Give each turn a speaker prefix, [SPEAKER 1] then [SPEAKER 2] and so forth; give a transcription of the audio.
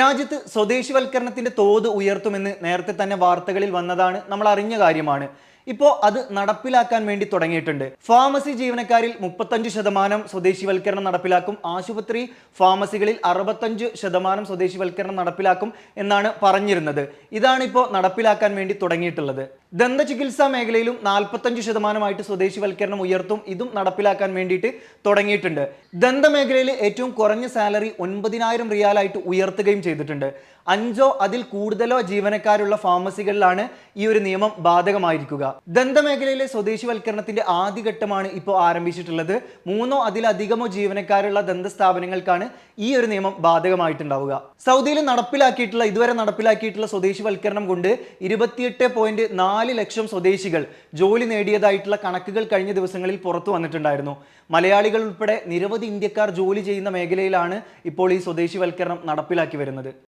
[SPEAKER 1] രാജ്യത്ത് സ്വദേശിവൽക്കരണത്തിന്റെ തോത് ഉയർത്തുമെന്ന് നേരത്തെ തന്നെ വാർത്തകളിൽ വന്നതാണ് നമ്മൾ അറിഞ്ഞ കാര്യമാണ്. ഇപ്പോൾ അത് നടപ്പിലാക്കാൻ വേണ്ടി തുടങ്ങിയിട്ടുണ്ട്. ഫാർമസി ജീവനക്കാരിൽ മുപ്പത്തഞ്ച് ശതമാനം സ്വദേശിവൽക്കരണം നടപ്പിലാക്കും. ആശുപത്രി ഫാർമസികളിൽ അറുപത്തഞ്ച് ശതമാനം സ്വദേശിവൽക്കരണം നടപ്പിലാക്കും എന്നാണ് പറഞ്ഞിരുന്നത്. ഇതാണ് ഇപ്പോൾ നടപ്പിലാക്കാൻ വേണ്ടി തുടങ്ങിയിട്ടുള്ളത്. ദന്തചികിത്സാ മേഖലയിലും നാൽപ്പത്തഞ്ച് ശതമാനമായിട്ട് സ്വദേശിവൽക്കരണം ഉയർത്തും. ഇതും നടപ്പിലാക്കാൻ വേണ്ടിയിട്ട് തുടങ്ങിയിട്ടുണ്ട്. ദന്തമേഖലയിൽ ഏറ്റവും കുറഞ്ഞ സാലറി ഒൻപതിനായിരം റിയാലായിട്ട് ഉയർത്തുകയും ചെയ്തിട്ടുണ്ട്. അഞ്ചോ അതിൽ കൂടുതലോ ജീവനക്കാരുള്ള ഫാർമസികളിലാണ് ഈ ഒരു നിയമം ബാധകമായിരിക്കുക. ദന്തമേഖലയിലെ സ്വദേശിവൽക്കരണത്തിന്റെ ആദ്യഘട്ടമാണ് ഇപ്പോൾ ആരംഭിച്ചിട്ടുള്ളത്. മൂന്നോ അതിലധികമോ ജീവനക്കാരുള്ള ദന്ത സ്ഥാപനങ്ങൾക്കാണ് ഈ ഒരു നിയമം ബാധകമായിട്ടുണ്ടാവുക. സൗദിയിൽ നടപ്പിലാക്കിയിട്ടുള്ള ഇതുവരെ നടപ്പിലാക്കിയിട്ടുള്ള സ്വദേശിവൽക്കരണം കൊണ്ട് ഇരുപത്തിയെട്ട് പോയിന്റ് നാല് ലക്ഷം സ്വദേശികൾ ജോലി നേടിയതായിട്ടുള്ള കണക്കുകൾ കഴിഞ്ഞ ദിവസങ്ങളിൽ പുറത്തു വന്നിട്ടുണ്ടായിരുന്നു. മലയാളികൾ ഉൾപ്പെടെ നിരവധി ഇന്ത്യക്കാർ ജോലി ചെയ്യുന്ന മേഖലയിലാണ് ഇപ്പോൾ ഈ സ്വദേശിവൽക്കരണം നടപ്പിലാക്കി വരുന്നത്.